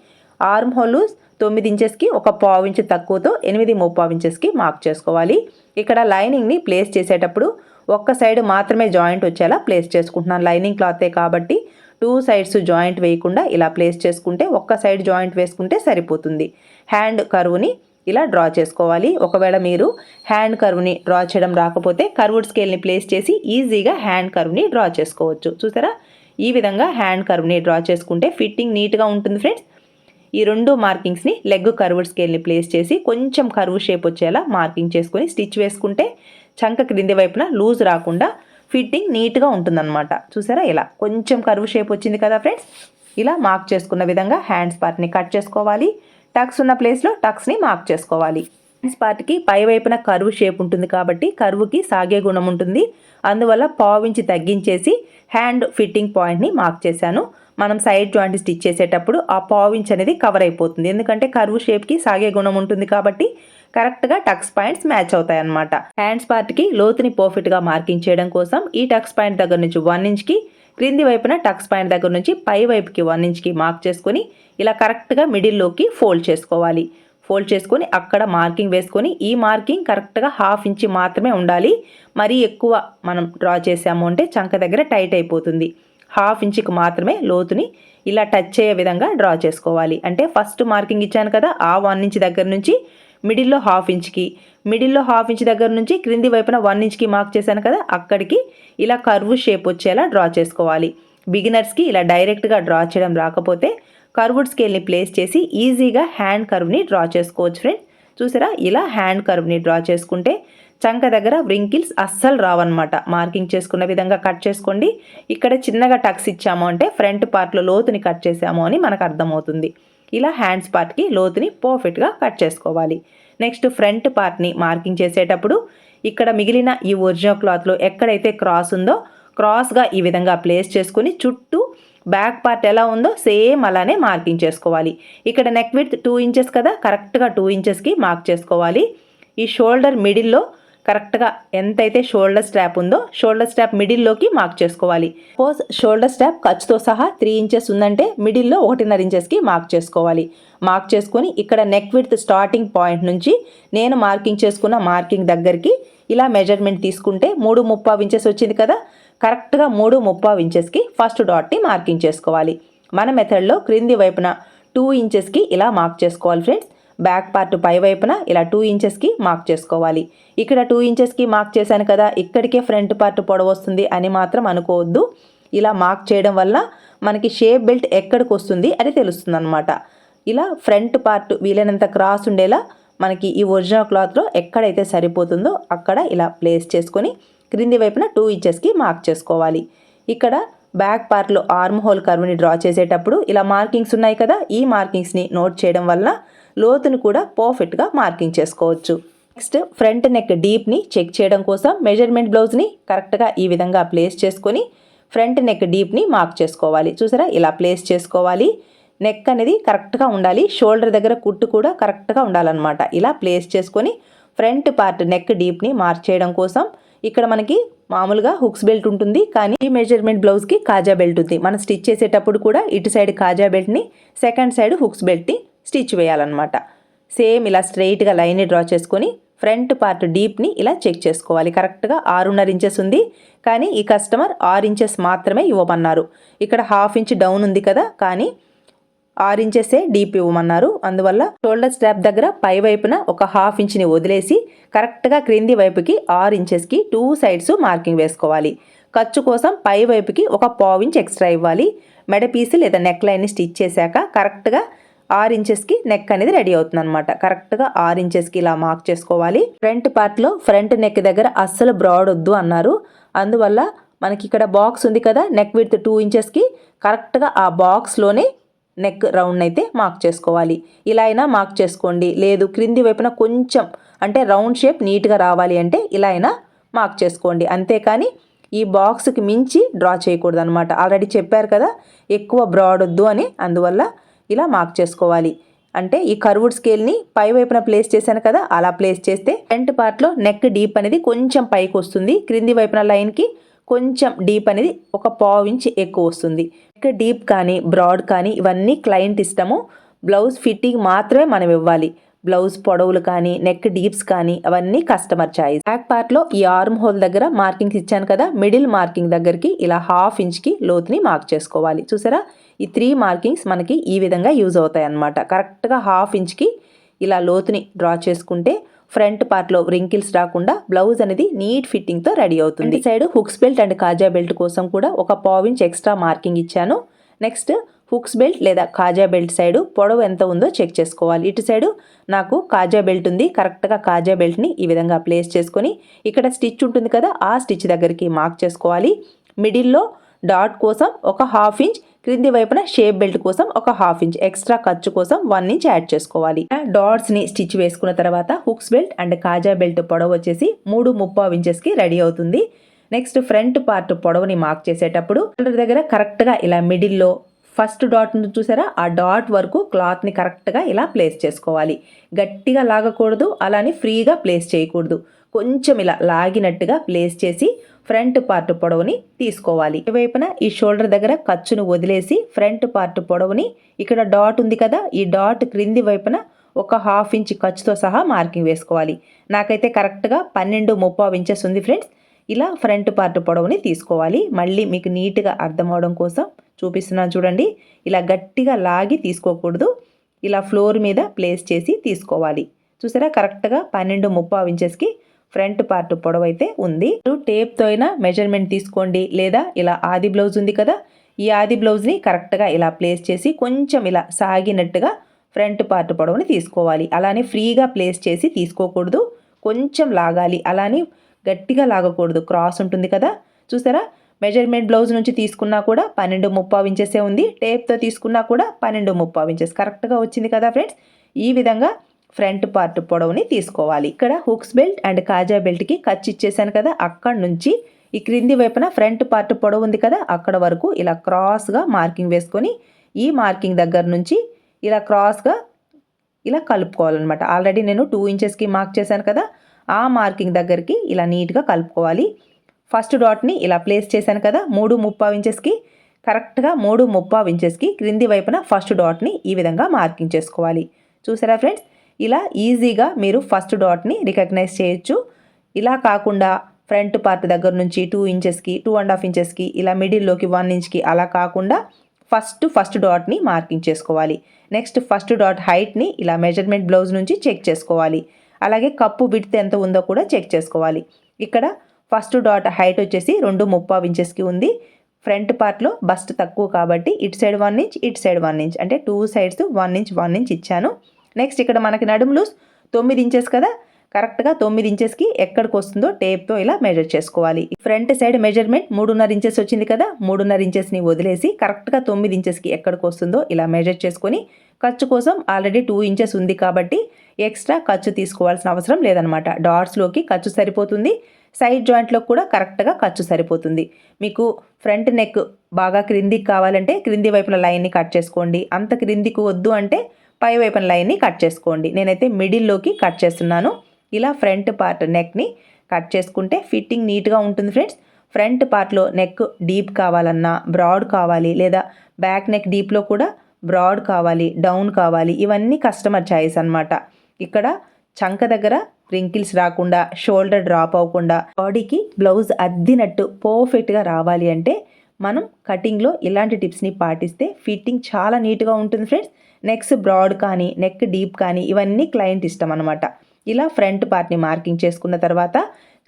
ఆర్మ్ హోల్ లూజ్ తొమ్మిది ఇంచెస్కి ఒక పావు ఇంచు తక్కువతో ఎనిమిది ముప్పావు ఇంచెస్కి మార్క్ చేసుకోవాలి. ఇక్కడ లైనింగ్ని ప్లేస్ చేసేటప్పుడు ఒక్క సైడ్ మాత్రమే జాయింట్ వచ్చేలా ప్లేస్ చేసుకుంటున్నాను. లైనింగ్ క్లాతే కాబట్టి టూ సైడ్స్ జాయింట్ వేయకుండా ఇలా ప్లేస్ చేసుకుంటే ఒక్క సైడ్ జాయింట్ వేసుకుంటే సరిపోతుంది. హ్యాండ్ కరువుని ఇలా డ్రా చేసుకోవాలి. ఒకవేళ మీరు హ్యాండ్ కర్వ్ని డ్రా చేయడం రాకపోతే కర్వ్డ్ స్కేల్ని ప్లేస్ చేసి ఈజీగా హ్యాండ్ కర్వ్ని డ్రా చేసుకోవచ్చు. చూసారా? ఈ విధంగా హ్యాండ్ కర్వ్ని డ్రా చేసుకుంటే ఫిట్టింగ్ నీట్గా ఉంటుంది ఫ్రెండ్స్. ఈ రెండు మార్కింగ్స్ని లెగ్ కర్వ్డ్ స్కేల్ని ప్లేస్ చేసి కొంచెం కర్వ్ షేప్ వచ్చేలా మార్కింగ్ చేసుకొని స్టిచ్ వేసుకుంటే చంక క్రింది వైపున లూజ్ రాకుండా ఫిట్టింగ్ నీట్గా ఉంటుందన్నమాట. చూసారా ఇలా? కొంచెం కర్వ్ షేప్ వచ్చింది కదా ఫ్రెండ్స్? ఇలా మార్క్ చేసుకున్న విధంగా హ్యాండ్స్ పార్ట్ని కట్ చేసుకోవాలి. టక్స్ ఉన్న ప్లేస్లో టక్స్ని మార్క్ చేసుకోవాలి. హ్యాండ్స్ పార్ట్కి పై వైపున కరువు షేప్ ఉంటుంది కాబట్టి కరువుకి సాగే గుణం ఉంటుంది. అందువల్ల పావించి తగ్గించేసి హ్యాండ్ ఫిట్టింగ్ పాయింట్ని మార్క్ చేశాను. మనం సైడ్ జాయింట్ స్టిచ్ చేసేటప్పుడు ఆ పావించ్ అనేది కవర్ అయిపోతుంది. ఎందుకంటే కరువు షేప్కి సాగే గుణం ఉంటుంది కాబట్టి కరెక్ట్గా టక్స్ పాయింట్స్ మ్యాచ్ అవుతాయి అన్నమాట. హ్యాండ్స్ పార్ట్కి లోతుని పర్ఫెక్ట్గా మార్కింగ్ చేయడం కోసం ఈ టక్స్ పాయింట్ దగ్గర నుంచి వన్ ఇంచ్కి క్రింది వైపున టక్స్ పాయింట్ దగ్గర నుంచి పై వైపుకి వన్ ఇంచ్కి మార్క్ చేసుకొని ఇలా కరెక్ట్గా మిడిల్లోకి ఫోల్డ్ చేసుకోవాలి. ఫోల్డ్ చేసుకొని అక్కడ మార్కింగ్ వేసుకొని ఈ మార్కింగ్ కరెక్ట్గా హాఫ్ ఇంచ్ మాత్రమే ఉండాలి. మరీ ఎక్కువ మనం డ్రా చేసాము అంటే చంక దగ్గర టైట్ అయిపోతుంది. హాఫ్ ఇంచ్కి మాత్రమే లోతుని ఇలా టచ్ అయ్యే విధంగా డ్రా చేసుకోవాలి. అంటే ఫస్ట్ మార్కింగ్ ఇచ్చాను కదా ఆ వన్ ఇంచ్ దగ్గర నుంచి మిడిల్లో హాఫ్ ఇంచ్కి మిడిల్లో హాఫ్ ఇంచ్ దగ్గర నుంచి క్రింది వైపున వన్ ఇంచ్కి మార్క్ చేశాను కదా అక్కడికి ఇలా కర్వ్ షేప్ వచ్చేలా డ్రా చేసుకోవాలి. బిగినర్స్కి ఇలా డైరెక్ట్గా డ్రా చేయడం రాకపోతే కర్వుడ్ స్కేల్ని ప్లేస్ చేసి ఈజీగా హ్యాండ్ కర్వ్ని డ్రా చేసుకోవచ్చు ఫ్రెండ్ చూసారా? ఇలా హ్యాండ్ కర్వ్ని డ్రా చేసుకుంటే చంక దగ్గర వ్రింకిల్స్ అస్సలు రావన్నమాట. మార్కింగ్ చేసుకున్న విధంగా కట్ చేసుకోండి. ఇక్కడ చిన్నగా టక్స్ ఇచ్చాము అంటే ఫ్రంట్ పార్ట్లో లోతుని కట్ చేసాము అని మనకు అర్థమవుతుంది. ఇలా హ్యాండ్స్ పార్ట్కి లోతుని పర్ఫెక్ట్గా కట్ చేసుకోవాలి. నెక్స్ట్ ఫ్రంట్ పార్ట్ని మార్కింగ్ చేసేటప్పుడు ఇక్కడ మిగిలిన ఈ ఒరిజినల్ క్లాత్లో ఎక్కడైతే క్రాస్ ఉందో క్రాస్గా ఈ విధంగా ప్లేస్ చేసుకుని చుట్టూ బ్యాక్ పార్ట్ ఎలా ఉందో సేమ్ అలానే మార్కింగ్ చేసుకోవాలి. ఇక్కడ నెక్ విత్ టూ ఇంచెస్ కదా కరెక్ట్గా టూ ఇంచెస్కి మార్క్ చేసుకోవాలి. ఈ షోల్డర్ మిడిల్లో కరెక్ట్గా ఎంతైతే షోల్డర్ స్ట్రాప్ ఉందో షోల్డర్ స్ట్రాప్ మిడిల్లోకి మార్క్ చేసుకోవాలి. సపోజ్ షోల్డర్ స్ట్రాప్ ఖర్చుతో సహా త్రీ ఇంచెస్ ఉందంటే మిడిల్లో ఒకటిన్నర ఇంచెస్కి మార్క్ చేసుకోవాలి. మార్క్ చేసుకొని ఇక్కడ నెక్ విత్ స్టార్టింగ్ పాయింట్ నుంచి నేను మార్కింగ్ చేసుకున్న మార్కింగ్ దగ్గరికి ఇలా మెజర్మెంట్ తీసుకుంటే మూడు ముప్పావు ఇంచెస్ వచ్చింది కదా కరెక్ట్గా మూడు ముప్పావు ఇంచెస్కి ఫస్ట్ డాట్ని మార్కింగ్ చేసుకోవాలి. మన మెథడ్లో క్రింది వైపున టూ ఇంచెస్కి ఇలా మార్క్ చేసుకోవాలి ఫ్రెండ్స్. బ్యాక్ పార్ట్ పై వైపున ఇలా టూ ఇంచెస్కి మార్క్ చేసుకోవాలి. ఇక్కడ టూ ఇంచెస్కి మార్క్ చేశాను కదా ఇక్కడికే ఫ్రంట్ పార్ట్ పొడవొస్తుంది అని మాత్రం అనుకోవద్దు. ఇలా మార్క్ చేయడం వల్ల మనకి షేప్ బెల్ట్ ఎక్కడికి వస్తుంది అని తెలుస్తుంది అనమాట ఇలా ఫ్రంట్ పార్ట్ వీలైనంత క్రాస్ ఉండేలా మనకి ఈ ఒరిజినల్ క్లాత్లో ఎక్కడైతే సరిపోతుందో అక్కడ ఇలా ప్లేస్ చేసుకొని క్రింది వైపున టూ ఇంచెస్కి మార్క్ చేసుకోవాలి. ఇక్కడ బ్యాక్ పార్ట్లో ఆర్మ్ హోల్ కర్వ్ని డ్రా చేసేటప్పుడు ఇలా మార్కింగ్స్ ఉన్నాయి కదా ఈ మార్కింగ్స్ని నోట్ చేయడం వల్ల లోతును కూడా పర్ఫెక్ట్గా మార్కింగ్ చేసుకోవచ్చు. నెక్స్ట్ ఫ్రంట్ నెక్ డీప్ని చెక్ చేయడం కోసం మెజర్మెంట్ బ్లౌజ్ని కరెక్ట్గా ఈ విధంగా ప్లేస్ చేసుకొని ఫ్రంట్ నెక్ డీప్ని మార్క్ చేసుకోవాలి. చూసారా? ఇలా ప్లేస్ చేసుకోవాలి. నెక్ అనేది కరెక్ట్గా ఉండాలి. షోల్డర్ దగ్గర కుట్టు కూడా కరెక్ట్గా ఉండాలన్నమాట. ఇలా ప్లేస్ చేసుకొని ఫ్రంట్ పార్ట్ నెక్ డీప్ని మార్క్ చేయడం కోసం ఇక్కడ మనకి మామూలుగా హుక్స్ బెల్ట్ ఉంటుంది కానీ ఈ మెజర్మెంట్ బ్లౌజ్కి కాజా బెల్ట్ ఉంది. మనం స్టిచ్ చేసేటప్పుడు కూడా ఇటు సైడ్ కాజా బెల్ట్ని సెకండ్ సైడ్ హుక్స్ బెల్ట్ని స్టిచ్ వేయాలన్నమాట. సేమ్ ఇలా స్ట్రైట్గా లైన్ని డ్రా చేసుకొని ఫ్రంట్ పార్ట్ డీప్ని ఇలా చెక్ చేసుకోవాలి. కరెక్ట్గా ఆరున్నర ఇంచెస్ ఉంది కానీ ఈ కస్టమర్ ఆరు ఇంచెస్ మాత్రమే ఇవ్వమన్నారు. ఇక్కడ హాఫ్ ఇంచ్ డౌన్ ఉంది కదా కానీ ఆరు ఇంచెసే డీప్ ఇవ్వమన్నారు. అందువల్ల షోల్డర్ స్ట్రాప్ దగ్గర పై వైపున ఒక హాఫ్ ఇంచ్ని వదిలేసి కరెక్ట్గా క్రింది వైపుకి ఆరు ఇంచెస్కి టూ సైడ్స్ మార్కింగ్ వేసుకోవాలి. ఖర్చు కోసం పై వైపుకి ఒక పావు ఇంచ్ ఎక్స్ట్రా ఇవ్వాలి. మెడ పీస్ లేదా నెక్ లైన్ని స్టిచ్ చేశాక కరెక్ట్గా ఆరు ఇంచెస్కి నెక్ అనేది రెడీ అవుతుంది అనమాట కరెక్ట్గా ఆరు ఇంచెస్కి ఇలా మార్క్ చేసుకోవాలి. ఫ్రంట్ పార్ట్లో ఫ్రంట్ నెక్ దగ్గర అస్సలు బ్రాడ్ వద్దు అన్నారు. అందువల్ల మనకి ఇక్కడ బాక్స్ ఉంది కదా నెక్ విత్ టూ ఇంచెస్కి కరెక్ట్గా ఆ బాక్స్లోనే నెక్ రౌండ్ అయితే మార్క్ చేసుకోవాలి. ఇలా అయినా మార్క్ చేసుకోండి. లేదు క్రింది వైపున కొంచెం అంటే రౌండ్ షేప్ నీట్గా రావాలి అంటే ఇలా అయినా మార్క్ చేసుకోండి. అంతేకాని ఈ బాక్స్కి మించి డ్రా చేయకూడదు అనమాట ఆల్రెడీ చెప్పారు కదా ఎక్కువ బ్రాడ్ వద్దు అని. అందువల్ల ఇలా మార్క్ చేసుకోవాలి. అంటే ఈ కర్వుడ్ స్కేల్ని పై వైపున ప్లేస్ చేశాను కదా అలా ప్లేస్ చేస్తే ఫ్రంట్ పార్ట్లో నెక్ డీప్ అనేది కొంచెం పైకి వస్తుంది. క్రింది వైపున లైన్కి కొంచెం డీప్ అనేది ఒక పావు ఇంచ్ ఎక్కువ వస్తుంది. నెక్ డీప్ కానీ బ్రాడ్ కానీ ఇవన్నీ క్లయింట్ ఇష్టము. బ్లౌజ్ ఫిట్టింగ్ మాత్రమే మనం ఇవ్వాలి. బ్లౌజ్ పొడవులు కానీ నెక్ డీప్స్ కానీ అవన్నీ కస్టమర్ చాయిస్ బ్యాక్ పార్ట్లో ఈ ఆర్మ్ హోల్ దగ్గర మార్కింగ్స్ ఇచ్చాను కదా మిడిల్ మార్కింగ్ దగ్గరికి ఇలా హాఫ్ ఇంచ్కి లోతుని మార్క్ చేసుకోవాలి. చూసారా? ఈ త్రీ మార్కింగ్స్ మనకి ఈ విధంగా యూజ్ అవుతాయి అనమాట కరెక్ట్గా హాఫ్ ఇంచ్కి ఇలా లోతుని డ్రా చేసుకుంటే ఫ్రంట్ పార్ట్లో రింకిల్స్ రాకుండా బ్లౌజ్ అనేది నీట్ ఫిట్టింగ్తో రెడీ అవుతుంది. సైడ్ హుక్స్ బెల్ట్ అండ్ కాజా బెల్ట్ కోసం కూడా ఒక పావు ఎక్స్ట్రా మార్కింగ్ ఇచ్చాను. నెక్స్ట్ హుక్స్ బెల్ట్ లేదా కాజా బెల్ట్ సైడు పొడవు ఎంత ఉందో చెక్ చేసుకోవాలి. ఇటు సైడు నాకు కాజా బెల్ట్ ఉంది. కరెక్ట్గా కాజా బెల్ట్ని ఈ విధంగా ప్లేస్ చేసుకొని ఇక్కడ స్టిచ్ ఉంటుంది కదా ఆ స్టిచ్ దగ్గరికి మార్క్ చేసుకోవాలి. మిడిల్లో డాట్ కోసం ఒక హాఫ్ ఇంచ్ క్రింది వైపున షేప్ బెల్ట్ కోసం ఒక హాఫ్ ఇంచ్ ఎక్స్ట్రా ఖర్చు కోసం వన్ ఇంచ్ యాడ్ చేసుకోవాలి. డాట్స్ని స్టిచ్ వేసుకున్న తర్వాత హుక్స్ బెల్ట్ అండ్ కాజా బెల్ట్ పొడవు వచ్చేసి మూడు ముప్పావు ఇంచెస్కి రెడీ అవుతుంది. నెక్స్ట్ ఫ్రంట్ పార్ట్ పొడవుని మార్క్ చేసేటప్పుడు షోల్డర్ దగ్గర కరెక్ట్గా ఇలా మిడిల్లో ఫస్ట్ డాట్ చూసారా? ఆ డాట్ వరకు క్లాత్ని కరెక్ట్గా ఇలా ప్లేస్ చేసుకోవాలి. గట్టిగా లాగకూడదు అలానే ఫ్రీగా ప్లేస్ చేయకూడదు. కొంచెం ఇలా లాగినట్టుగా ప్లేస్ చేసి ఫ్రంట్ పార్ట్ పొడవుని తీసుకోవాలి. వైపున ఈ షోల్డర్ దగ్గర ఖర్చును వదిలేసి ఫ్రంట్ పార్ట్ పొడవుని ఇక్కడ డాట్ ఉంది కదా ఈ డాట్ క్రింది వైపున ఒక హాఫ్ ఇంచ్ ఖర్చుతో సహా మార్కింగ్ వేసుకోవాలి. నాకైతే కరెక్ట్గా పన్నెండు ముప్పావు ఇంచెస్ ఉంది ఫ్రెండ్స్. ఇలా ఫ్రంట్ పార్ట్ పొడవుని తీసుకోవాలి. మళ్ళీ మీకు నీట్గా అర్థం కోసం చూపిస్తున్నాను చూడండి. ఇలా గట్టిగా లాగి తీసుకోకూడదు. ఇలా ఫ్లోర్ మీద ప్లేస్ చేసి తీసుకోవాలి. చూసారా? కరెక్ట్గా పన్నెండు ముప్పావు ఇంచెస్కి ఫ్రంట్ పార్ట్ పొడవైతే ఉంది. టేప్తో అయినా మెజర్మెంట్ తీసుకోండి. లేదా ఇలా ఆది బ్లౌజ్ ఉంది కదా ఈ ఆది బ్లౌజ్ని కరెక్ట్గా ఇలా ప్లేస్ చేసి కొంచెం ఇలా సాగినట్టుగా ఫ్రంట్ పార్ట్ పొడవుని తీసుకోవాలి. అలానే ఫ్రీగా ప్లేస్ చేసి తీసుకోకూడదు. కొంచెం లాగాలి. అలానే గట్టిగా లాగకూడదు. క్రాస్ ఉంటుంది కదా. చూసారా? మెజర్మెంట్ బ్లౌజ్ నుంచి తీసుకున్నా కూడా పన్నెండు ముప్పావు ఇంచెసే ఉంది. టేప్తో తీసుకున్నా కూడా పన్నెండు ముప్పావు ఇంచెస్ కరెక్ట్గా వచ్చింది కదా ఫ్రెండ్స్? ఈ విధంగా ఫ్రంట్ పార్ట్ పొడవుని తీసుకోవాలి. ఇక్కడ హుక్స్ బెల్ట్ అండ్ కాజా బెల్ట్కి ఖర్చు ఇచ్చేసాను కదా అక్కడ నుంచి ఈ క్రింది వైపున ఫ్రంట్ పార్ట్ పొడవు ఉంది కదా అక్కడ వరకు ఇలా క్రాస్గా మార్కింగ్ వేసుకొని ఈ మార్కింగ్ దగ్గర నుంచి ఇలా క్రాస్గా ఇలా కలుపుకోవాలన్నమాట. ఆల్రెడీ నేను టూ ఇంచెస్కి మార్క్ చేశాను కదా ఆ మార్కింగ్ దగ్గరికి ఇలా నీట్గా కలుపుకోవాలి. ఫస్ట్ డాట్ని ఇలా ప్లేస్ చేశాను కదా మూడు ముప్పావు ఇంచెస్కి కరెక్ట్గా మూడు ముప్పావు ఇంచెస్కి క్రింది వైపున ఫస్ట్ డాట్ని ఈ విధంగా మార్కింగ్ చేసుకోవాలి. చూసారా ఫ్రెండ్స్? ఇలా ఈజీగా మీరు ఫస్ట్ డాట్ని రికగ్నైజ్ చేయొచ్చు. ఇలా కాకుండా ఫ్రంట్ పార్ట్ దగ్గర నుంచి టూ ఇంచెస్కి టూ అండ్ హాఫ్ ఇంచెస్కి ఇలా మిడిల్లోకి వన్ ఇంచ్కి అలా కాకుండా ఫస్ట్ ఫస్ట్ డాట్ని మార్కింగ్ చేసుకోవాలి. నెక్స్ట్ ఫస్ట్ డాట్ హైట్ని ఇలా మెజర్మెంట్ బ్లౌజ్ నుంచి చెక్ చేసుకోవాలి. అలాగే కప్పు విడ్త్ ఎంత ఉందో కూడా చెక్ చేసుకోవాలి. ఇక్కడ ఫస్ట్ డాట్ హైట్ వచ్చేసి రెండు ముప్పావు ఇంచెస్కి ఉంది. ఫ్రంట్ పార్ట్లో బస్ట్ తక్కువ కాబట్టి ఇటు సైడ్ వన్ ఇంచ్ ఇటు సైడ్ వన్ ఇంచ్. అంటే two sides one inch one inch ఇచ్చాను. నెక్స్ట్ ఇక్కడ మనకి నడుము లూస్ తొమ్మిది ఇంచెస్ కదా. కరెక్ట్గా తొమ్మిది ఇంచెస్కి ఎక్కడికి వస్తుందో టేప్తో ఇలా మెజర్ చేసుకోవాలి. ఫ్రంట్ సైడ్ మెజర్మెంట్ మూడున్నర ఇంచెస్ వచ్చింది కదా. మూడున్నర ఇంచెస్ని వదిలేసి కరెక్ట్గా తొమ్మిది ఇంచెస్కి ఎక్కడికి వస్తుందో ఇలా మెజర్ చేసుకొని ఖర్చు కోసం ఆల్రెడీ టూ ఇంచెస్ ఉంది కాబట్టి ఎక్స్ట్రా ఖర్చు తీసుకోవాల్సిన అవసరం లేదనమాట డాట్స్లోకి ఖర్చు సరిపోతుంది. సైడ్ జాయింట్లో కూడా కరెక్ట్గా ఖర్చు సరిపోతుంది. మీకు ఫ్రంట్ నెక్ బాగా క్రిందికి కావాలంటే క్రింది వైపున లైన్ని కట్ చేసుకోండి. అంత క్రిందికి వద్దు అంటే పై వైపున లైన్ని కట్ చేసుకోండి. నేనైతే మిడిల్లోకి కట్ చేస్తున్నాను. ఇలా ఫ్రంట్ పార్ట్ నెక్ని కట్ చేసుకుంటే ఫిట్టింగ్ నీట్గా ఉంటుంది ఫ్రెండ్స్. ఫ్రంట్ పార్ట్లో నెక్ డీప్ కావాలన్నా బ్రాడ్ కావాలి లేదా బ్యాక్ నెక్ డీప్లో కూడా బ్రాడ్ కావాలి డౌన్ కావాలి. ఇవన్నీ కస్టమర్ చాయిస్ అనమాట ఇక్కడ చంక దగ్గర రింకిల్స్ రాకుండా షోల్డర్ డ్రాప్ అవ్వకుండా బాడీకి బ్లౌజ్ అద్దినట్టు పర్ఫెక్ట్గా రావాలి అంటే మనం కటింగ్లో ఇలాంటి టిప్స్ని పాటిస్తే ఫిట్టింగ్ చాలా నీట్గా ఉంటుంది ఫ్రెండ్స్. నెక్స్ బ్రాడ్ కానీ నెక్ డీప్ కానీ ఇవన్నీ క్లయింట్ ఇష్టం అనమాట ఇలా ఫ్రంట్ పార్ట్ని మార్కింగ్ చేసుకున్న తర్వాత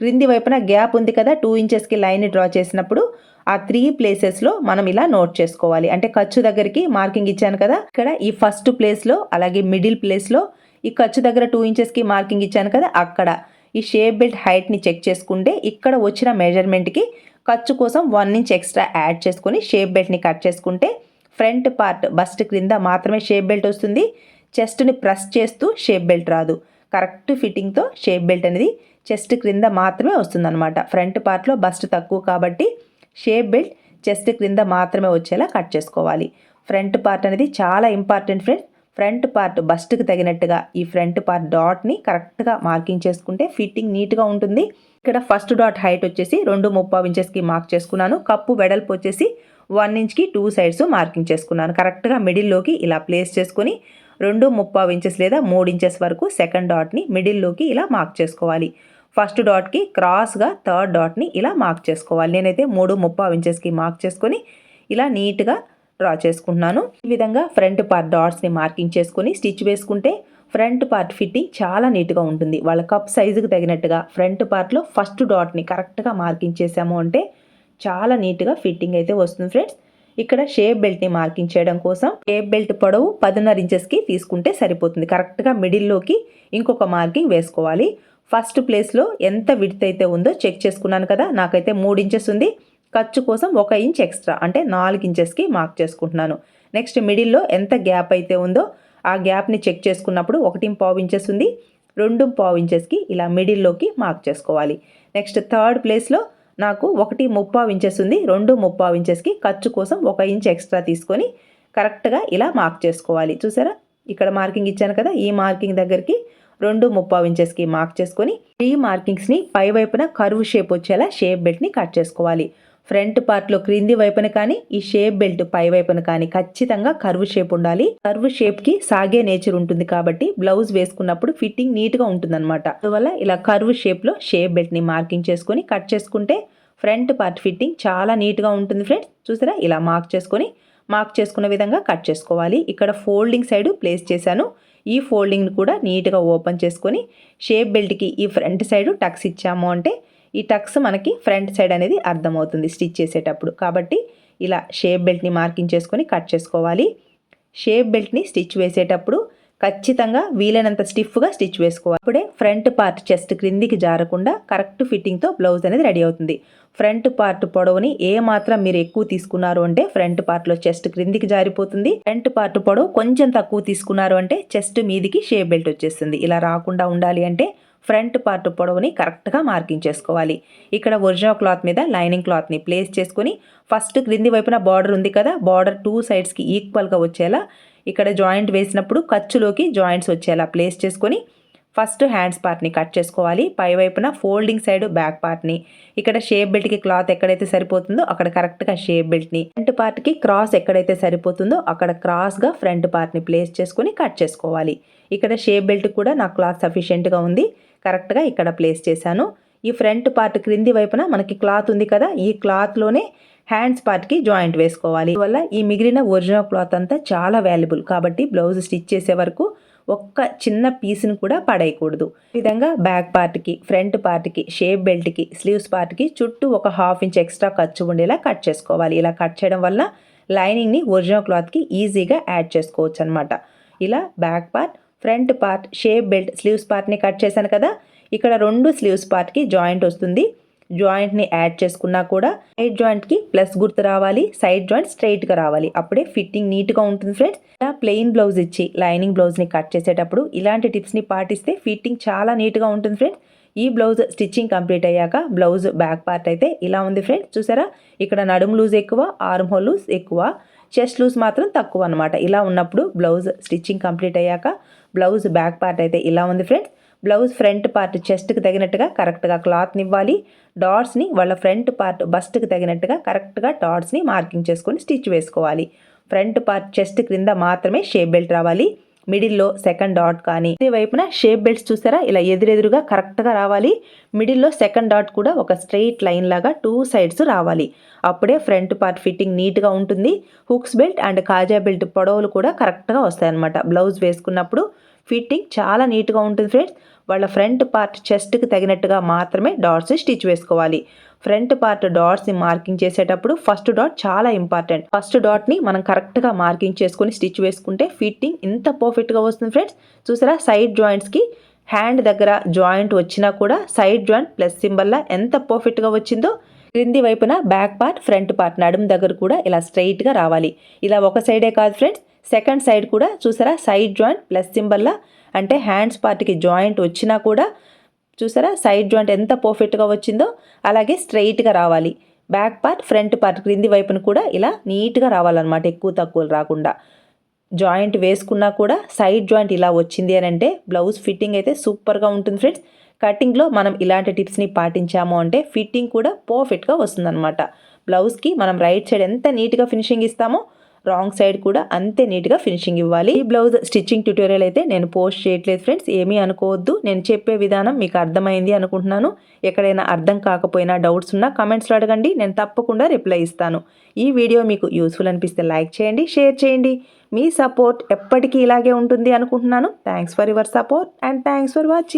క్రింది వైపున గ్యాప్ ఉంది కదా టూ ఇంచెస్కి లైన్ డ్రా చేసినప్పుడు ఆ త్రీ ప్లేసెస్లో మనం ఇలా నోట్ చేసుకోవాలి. అంటే ఖర్చు దగ్గరికి మార్కింగ్ ఇచ్చాను కదా ఇక్కడ ఈ ఫస్ట్ ప్లేస్లో అలాగే మిడిల్ ప్లేస్లో ఈ ఖర్చు దగ్గర టూ ఇంచెస్కి మార్కింగ్ ఇచ్చాను కదా అక్కడ ఈ షేప్ బెల్ట్ హైట్ని చెక్ చేసుకుంటే ఇక్కడ వచ్చిన మెజర్మెంట్కి ఖర్చు కోసం వన్ ఇంచ్ ఎక్స్ట్రా యాడ్ చేసుకొని షేప్ బెల్ట్ని కట్ చేసుకుంటే ఫ్రంట్ పార్ట్ బస్ట్ క్రింద మాత్రమే షేప్ బెల్ట్ వస్తుంది. చెస్ట్ని ప్రెస్ చేస్తూ షేప్ బెల్ట్ రాదు. కరెక్ట్ ఫిట్టింగ్తో షేప్ బెల్ట్ అనేది చెస్ట్ క్రింద మాత్రమే వస్తుందన్నమాట. ఫ్రంట్ పార్ట్లో బస్ట్ తక్కువ కాబట్టి షేప్ బెల్ట్ చెస్ట్ క్రింద మాత్రమే వచ్చేలా కట్ చేసుకోవాలి. ఫ్రంట్ పార్ట్ అనేది చాలా ఇంపార్టెంట్ ఫ్రెండ్ ఫ్రంట్ పార్ట్ బస్ట్కి తగినట్టుగా ఈ ఫ్రంట్ పార్ట్ డాట్ని కరెక్ట్గా మార్కింగ్ చేసుకుంటే ఫిట్టింగ్ నీట్గా ఉంటుంది. ఇక్కడ ఫస్ట్ డాట్ హైట్ వచ్చేసి రెండు ముప్పై ఇంచెస్కి మార్క్ చేసుకున్నాను. కప్పు వెడల్పు వచ్చేసి వన్ ఇంచ్కి టూ సైడ్స్ మార్కింగ్ చేసుకున్నాను. కరెక్ట్గా మిడిల్లోకి ఇలా ప్లేస్ చేసుకొని రెండు ముప్పై ఇంచెస్ లేదా మూడు ఇంచెస్ వరకు సెకండ్ డాట్ని మిడిల్లోకి ఇలా మార్క్ చేసుకోవాలి. ఫస్ట్ డాట్కి క్రాస్గా థర్డ్ డాట్ని ఇలా మార్క్ చేసుకోవాలి. నేనైతే మూడు ముప్పై ఇంచెస్కి మార్క్ చేసుకొని ఇలా నీట్గా డ్రా చేసుకుంటున్నాను. ఈ విధంగా ఫ్రంట్ పార్ట్ డాట్స్ని మార్కింగ్ చేసుకొని స్టిచ్ వేసుకుంటే ఫ్రంట్ పార్ట్ ఫిట్టింగ్ చాలా నీట్గా ఉంటుంది. వాళ్ళ కప్ సైజుకి తగినట్టుగా ఫ్రంట్ పార్ట్లో ఫస్ట్ డాట్ని కరెక్ట్గా మార్కింగ్ చేసాము అంటే చాలా నీట్గా ఫిట్టింగ్ అయితే వస్తుంది ఫ్రెండ్స్. ఇక్కడ షేప్ బెల్ట్ని మార్కింగ్ చేయడం కోసం షేప్ బెల్ట్ పొడవు పదిన్నర ఇంచెస్కి తీసుకుంటే సరిపోతుంది. కరెక్ట్గా మిడిల్లోకి ఇంకొక మార్కింగ్ వేసుకోవాలి. ఫస్ట్ ప్లేస్లో ఎంత విడ్త్ అయితే ఉందో చెక్ చేసుకున్నాను కదా నాకైతే మూడు ఇంచెస్ ఉంది. ఖర్చు కోసం ఒక ఇంచ్ ఎక్స్ట్రా అంటే నాలుగు ఇంచెస్కి మార్క్ చేసుకుంటున్నాను. నెక్స్ట్ మిడిల్లో ఎంత గ్యాప్ అయితే ఉందో ఆ గ్యాప్ని చెక్ చేసుకున్నప్పుడు ఒకటి పావు ఇంచెస్ ఉంది. రెండు పావు ఇంచెస్కి ఇలా మిడిల్లోకి మార్క్ చేసుకోవాలి. నెక్స్ట్ థర్డ్ ప్లేస్లో నాకు ఒకటి ముప్పావు ఇంచెస్ ఉంది రెండు ముప్పావు ఇంచెస్కి ఖర్చు కోసం ఒక ఇంచ్ ఎక్స్ట్రా తీసుకొని కరెక్ట్గా ఇలా మార్క్ చేసుకోవాలి. చూసారా? ఇక్కడ మార్కింగ్ ఇచ్చాను కదా ఈ మార్కింగ్ దగ్గరికి రెండు ముప్పావు ఇంచెస్కి మార్క్ చేసుకొని ఈ మార్కింగ్స్ని పై వైపున కరువు షేప్ వచ్చేలా షేప్ బెల్ట్ని కట్ చేసుకోవాలి. ఫ్రంట్ పార్ట్లో క్రింది వైపున కానీ ఈ షేప్ బెల్ట్ పై వైపున కానీ ఖచ్చితంగా కర్వ్ షేప్ ఉండాలి. కర్వ్ షేప్కి సాగే నేచర్ ఉంటుంది కాబట్టి బ్లౌజ్ వేసుకున్నప్పుడు ఫిట్టింగ్ నీట్గా ఉంటుందన్నమాట. అందువల్ల ఇలా కర్వ్ షేప్లో షేప్ బెల్ట్ని మార్కింగ్ చేసుకొని కట్ చేసుకుంటే ఫ్రంట్ పార్ట్ ఫిట్టింగ్ చాలా నీట్గా ఉంటుంది ఫ్రెండ్స్. చూసారా? ఇలా మార్క్ చేసుకొని మార్క్ చేసుకున్న విధంగా కట్ చేసుకోవాలి. ఇక్కడ ఫోల్డింగ్ సైడ్ ప్లేస్ చేశాను. ఈ ఫోల్డింగ్ కూడా నీట్గా ఓపెన్ చేసుకొని షేప్ బెల్ట్కి ఈ ఫ్రంట్ సైడ్ టక్స్ ఇచ్చాము అంటే ఈ టక్స్ మనకి ఫ్రంట్ సైడ్ అనేది అర్థమవుతుంది స్టిచ్ చేసేటప్పుడు. కాబట్టి ఇలా షేప్ బెల్ట్ని మార్కింగ్ చేసుకొని కట్ చేసుకోవాలి. షేప్ బెల్ట్ని స్టిచ్ వేసేటప్పుడు ఖచ్చితంగా వీలైనంత స్టిఫ్గా స్టిచ్ వేసుకోవాలి. అప్పుడే ఫ్రంట్ పార్ట్ చెస్ట్ క్రిందికి జారకుండా కరెక్ట్ ఫిట్టింగ్తో బ్లౌజ్ అనేది రెడీ అవుతుంది. ఫ్రంట్ పార్ట్ పొడవుని ఏ మాత్రం మీరు ఎక్కువ తీసుకున్నారు అంటే ఫ్రంట్ పార్ట్లో చెస్ట్ క్రిందికి జారిపోతుంది. ఫ్రంట్ పార్ట్ పొడవు కొంచెం తక్కువ తీసుకున్నారు అంటే చెస్ట్ మీదికి షేప్ బెల్ట్ వచ్చేస్తుంది. ఇలా రాకుండా ఉండాలి అంటే ఫ్రంట్ పార్ట్ పొడవుని కరెక్ట్గా మార్కింగ్ చేసుకోవాలి. ఇక్కడ ఒరిజినల్ క్లాత్ మీద లైనింగ్ క్లాత్ని ప్లేస్ చేసుకొని ఫస్ట్ క్రింది వైపున బార్డర్ ఉంది కదా బార్డర్ టూ సైడ్స్కి ఈక్వల్గా వచ్చేలా ఇక్కడ జాయింట్ వేసినప్పుడు ఖర్చులోకి జాయింట్స్ వచ్చేలా ప్లేస్ చేసుకొని ఫస్ట్ హ్యాండ్స్ పార్ట్ని కట్ చేసుకోవాలి. పై వైపున ఫోల్డింగ్ సైడ్ బ్యాక్ పార్ట్ని. ఇక్కడ షేప్ బెల్ట్కి క్లాత్ ఎక్కడైతే సరిపోతుందో అక్కడ కరెక్ట్గా షేప్ బెల్ట్ని. ఫ్రంట్ పార్ట్కి క్రాస్ ఎక్కడైతే సరిపోతుందో అక్కడ క్రాస్గా ఫ్రంట్ పార్ట్ని ప్లేస్ చేసుకొని కట్ చేసుకోవాలి. ఇక్కడ షేప్ బెల్ట్ కూడా నా క్లాత్ సఫిషియెంట్గా ఉంది. కరెక్ట్గా ఇక్కడ ప్లేస్ చేశాను. ఈ ఫ్రంట్ పార్ట్ క్రింది వైపున మనకి క్లాత్ ఉంది కదా ఈ క్లాత్లోనే హ్యాండ్స్ పార్ట్కి జాయింట్ వేసుకోవాలి. వల్ల ఈ మిగిలిన ఒరిజినల్ క్లాత్ అంతా చాలా వాల్యుబుల్. కాబట్టి బ్లౌజ్ స్టిచ్ చేసే వరకు ఒక్క చిన్న పీస్ని కూడా పడేయకూడదు. విధంగా బ్యాక్ పార్ట్కి ఫ్రంట్ పార్ట్కి షేప్ బెల్ట్కి స్లీవ్స్ పార్ట్కి చుట్టూ ఒక హాఫ్ ఇంచ్ ఎక్స్ట్రా ఖర్చు ఉండేలా కట్ చేసుకోవాలి. ఇలా కట్ చేయడం వల్ల లైనింగ్ని ఒరిజినల్ క్లాత్కి ఈజీగా యాడ్ చేసుకోవచ్చు అనమాట ఇలా back part front part shape belt sleeves పార్ట్ని కట్ చేశాను కదా. ఇక్కడ రెండు స్లీవ్స్ పార్ట్కి జాయింట్ వస్తుంది. జాయింట్ని యాడ్ చేసుకున్నా కూడా సైడ్ జాయింట్కి ప్లస్ గుర్తు రావాలి. సైడ్ జాయింట్ స్ట్రైట్గా రావాలి. అప్పుడే ఫిట్టింగ్ నీట్గా ఉంటుంది ఫ్రెండ్స్. ఇలా ప్లెయిన్ బ్లౌజ్ ఇచ్చి లైనింగ్ బ్లౌజ్ని కట్ చేసేటప్పుడు ఇలాంటి టిప్స్ని పాటిస్తే ఫిట్టింగ్ చాలా నీట్గా ఉంటుంది ఫ్రెండ్స్. ఈ బ్లౌజ్ స్టిచ్చింగ్ కంప్లీట్ అయ్యాక బ్లౌజ్ బ్యాక్ పార్ట్ అయితే ఇలా ఉంది ఫ్రెండ్స్. చూసారా? ఇక్కడ నడుము లూజ్ ఎక్కువ ఆర్మ్ హోల్ లూజ్ ఎక్కువ చెస్ట్ లూజ్ మాత్రం తక్కువ అనమాట ఇలా ఉన్నప్పుడు బ్లౌజ్ స్టిచ్చింగ్ కంప్లీట్ అయ్యాక బ్లౌజ్ బ్యాక్ పార్ట్ అయితే ఇలా ఉంది ఫ్రెండ్స్. బ్లౌజ్ ఫ్రంట్ పార్ట్ చెస్ట్కి తగినట్టుగా కరెక్ట్గా క్లాత్ని ఇవ్వాలి. డాట్స్ని వాళ్ళ ఫ్రంట్ పార్ట్ బస్ట్కి తగినట్టుగా కరెక్ట్గా డాట్స్ని మార్కింగ్ చేసుకొని స్టిచ్ వేసుకోవాలి. ఫ్రంట్ పార్ట్ చెస్ట్ క్రింద మాత్రమే షేప్ బెల్ట్ రావాలి. మిడిల్లో సెకండ్ డాట్ కానీ ఇదే వైపున షేప్ బెల్ట్స్ చూసారా? ఇలా ఎదురెదురుగా కరెక్ట్గా రావాలి. మిడిల్లో సెకండ్ డాట్ కూడా ఒక స్ట్రెయిట్ లైన్ లాగా టూ సైడ్స్ రావాలి. అప్పుడే ఫ్రంట్ పార్ట్ ఫిట్టింగ్ నీట్గా ఉంటుంది. హుక్స్ బెల్ట్ అండ్ కాజా బెల్ట్ పొడవులు కూడా కరెక్ట్గా వస్తాయి అన్నమాట బ్లౌజ్ వేసుకున్నప్పుడు ఫిట్టింగ్ చాలా నీట్గా ఉంటుంది ఫ్రెండ్స్. వాళ్ళ ఫ్రంట్ పార్ట్ చెస్ట్కి తగినట్టుగా మాత్రమే డాట్స్ స్టిచ్ వేసుకోవాలి. ఫ్రంట్ పార్ట్ డాట్స్ని మార్కింగ్ చేసేటప్పుడు ఫస్ట్ డాట్ చాలా ఇంపార్టెంట్. ఫస్ట్ డాట్ని మనం కరెక్ట్గా మార్కింగ్ చేసుకుని స్టిచ్ వేసుకుంటే ఫిట్టింగ్ ఇంత పర్ఫెక్ట్గా వస్తుంది ఫ్రెండ్స్. చూసారా? సైడ్ జాయింట్స్కి హ్యాండ్ దగ్గర జాయింట్ వచ్చినా కూడా సైడ్ జాయింట్ ప్లస్ సింబల్లా ఎంత పర్ఫెక్ట్గా వచ్చిందో క్రింది వైపున బ్యాక్ పార్ట్ ఫ్రంట్ పార్ట్ నడుము దగ్గర కూడా ఇలా స్ట్రైట్గా రావాలి. ఇలా ఒక సైడే కాదు ఫ్రెండ్స్. సెకండ్ సైడ్ కూడా చూసారా? సైడ్ జాయింట్ ప్లస్ సింబల్లా అంటే హ్యాండ్స్ పార్ట్కి జాయింట్ వచ్చినా కూడా చూసారా? సైడ్ జాయింట్ ఎంత పర్ఫెక్ట్గా వచ్చిందో అలాగే స్ట్రైట్గా రావాలి. బ్యాక్ పార్ట్ ఫ్రంట్ పార్ట్ క్రింది వైపున కూడా ఇలా నీట్గా రావాలన్నమాట ఎక్కువ తక్కువలు రాకుండా. జాయింట్ వేసుకున్నా కూడా సైడ్ జాయింట్ ఇలా వచ్చింది అని అంటే బ్లౌజ్ ఫిట్టింగ్ అయితే సూపర్గా ఉంటుంది ఫ్రెండ్స్ కటింగ్లో మనం ఇలాంటి టిప్స్ని పాటించాము అంటే ఫిట్టింగ్ కూడా పర్ఫెక్ట్గా వస్తుందన్నమాట. బ్లౌజ్కి మనం రైట్ సైడ్ ఎంత నీట్గా ఫినిషింగ్ ఇస్తామో రాంగ్ సైడ్ కూడా అంతే నీట్గా ఫినిషింగ్ ఇవ్వాలి. ఈ బ్లౌజ్ స్టిచ్చింగ్ ట్యూటోరియల్ అయితే నేను పోస్ట్ చేయట్లేదు ఫ్రెండ్స్. ఏమీ అనుకోవద్దు. నేను చెప్పే విధానం మీకు అర్థమైంది అనుకుంటున్నాను. ఎక్కడైనా అర్థం కాకపోయినా డౌట్స్ ఉన్నా కమెంట్స్లో అడగండి. నేను తప్పకుండా రిప్లై ఇస్తాను. ఈ వీడియో మీకు యూస్ఫుల్ అనిపిస్తే లైక్ చేయండి షేర్ చేయండి. మీ సపోర్ట్ ఎప్పటికీ ఇలాగే ఉంటుంది అనుకుంటున్నాను. Thanks for your support and thanks for watching.